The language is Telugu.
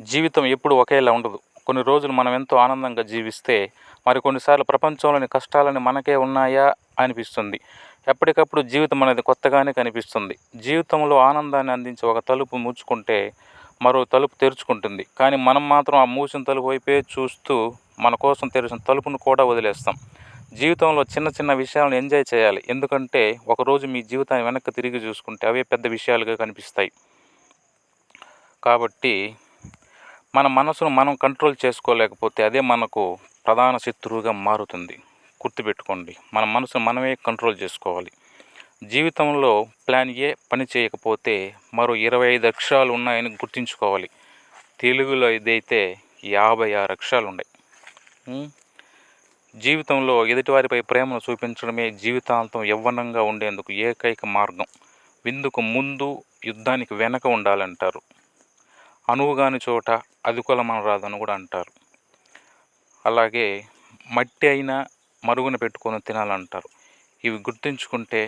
జీవితం ఎప్పుడు ఒకేలా ఉండదు. కొన్ని రోజులు మనం ఎంతో ఆనందంగా జీవిస్తే మరి కొన్నిసార్లు ప్రపంచంలోని కష్టాలని మనకే ఉన్నాయా అనిపిస్తుంది. ఎప్పటికప్పుడు జీవితం అనేది కొత్తగానే కనిపిస్తుంది. జీవితంలో ఆనందాన్ని అందించే ఒక తలుపు మూచుకుంటే మరో తలుపు తెరుచుకుంటుంది. కానీ మనం మాత్రం ఆ మూసిన తలుపు వైపే చూస్తూ మన కోసం తెరిచిన తలుపును కూడా వదిలేస్తాం. జీవితంలో చిన్న చిన్న విషయాలను ఎంజాయ్ చేయాలి. ఎందుకంటే ఒకరోజు మీ జీవితాన్ని వెనక్కి తిరిగి చూసుకుంటే అవే పెద్ద విషయాలుగా కనిపిస్తాయి. కాబట్టి మన మనసును మనం కంట్రోల్ చేసుకోలేకపోతే అదే మనకు ప్రధాన శత్రువుగా మారుతుంది. గుర్తుపెట్టుకోండి మన మనసును మనమే కంట్రోల్ చేసుకోవాలి. జీవితంలో ప్లాన్ ఏ పని చేయకపోతే మరో ఇరవై ఐదు అక్షరాలు ఉన్నాయని గుర్తుంచుకోవాలి. తెలుగులో ఇదైతే యాభై ఆరు అక్షరాలు ఉన్నాయి. జీవితంలో ఎదుటివారిపై ప్రేమను చూపించడమే జీవితాంతం యవ్వనంగా ఉండేందుకు ఏకైక మార్గం. విందుకు ముందు యుద్ధానికి వెనక ఉండాలంటారు. అనువుగాని చోట అదుకొలమనరాదని కూడా అంటారు. అలాగే మట్టి అయినా మరుగున పెట్టుకొని తినాలంటారు. ఇవి గుర్తుంచుకుంటే